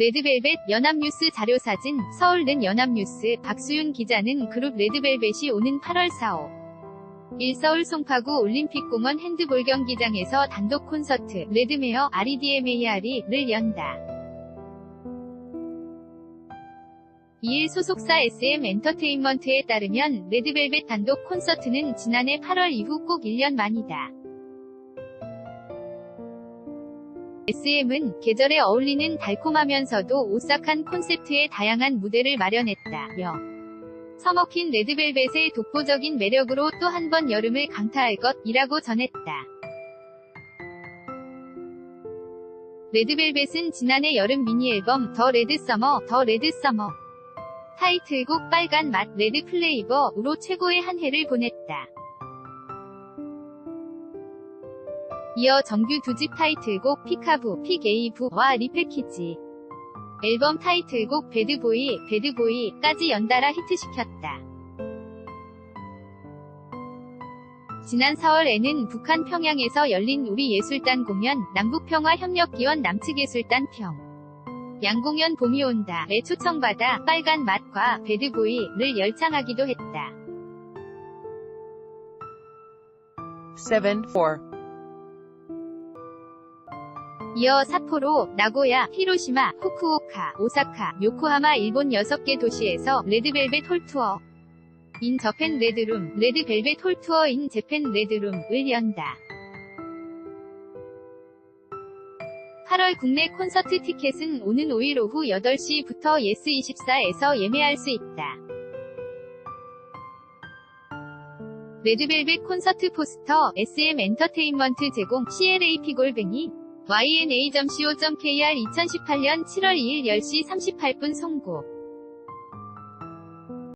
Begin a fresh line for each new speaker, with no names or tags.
레드벨벳 연합뉴스 자료사진 서울는 연합뉴스 박수윤 기자는 그룹 레드벨벳이 오는 8월 4호 1서울 송파구 올림픽공원 핸드볼 경기장에서 단독 콘서트 레드메어 REDMARE를 연다. 이에 소속사 SM 엔터테인먼트에 따르면 레드벨벳 단독 콘서트는 지난해 8월 이후 꼭 1년 만이다. SM은 계절에 어울리는 달콤하면서도 오싹한 콘셉트의 다양한 무대를 마련했다. 며 서먹힌 레드벨벳의 독보적인 매력으로 또 한 번 여름을 강타할 것이라고 전했다. 레드벨벳은 지난해 여름 미니 앨범 더 레드 서머, 더 레드 서머 타이틀곡 빨간 맛 레드 플레이버로 최고의 한 해를 보냈다. 이어 정규 두 집 타이틀곡 피카부, 픽에이브와 리패키지 앨범 타이틀곡 배드보이, 배드보이까지 연달아 히트시켰다. 지난 4월에는 북한 평양에서 열린 우리 예술단 공연 남북평화협력기원 남측예술단 평 양공연 봄이 온다에 초청받아 빨간 맛과 배드보이를 열창하기도 했다.
7. 4.
이어 삿포로, 나고야, 히로시마, 후쿠오카, 오사카, 요코하마 일본 6개 도시에서 레드벨벳 홀투어 인 저펜 레드룸, 레드벨벳 홀투어 인 재팬 레드룸을 연다. 8월 국내 콘서트 티켓은 오는 5일 오후 8시부터 예스24에서 예매할 수 있다. 레드벨벳 콘서트 포스터 SM 엔터테인먼트 제공 CLAP 골뱅이 yna.co.kr 2018년 7월 2일 10시 38분 송고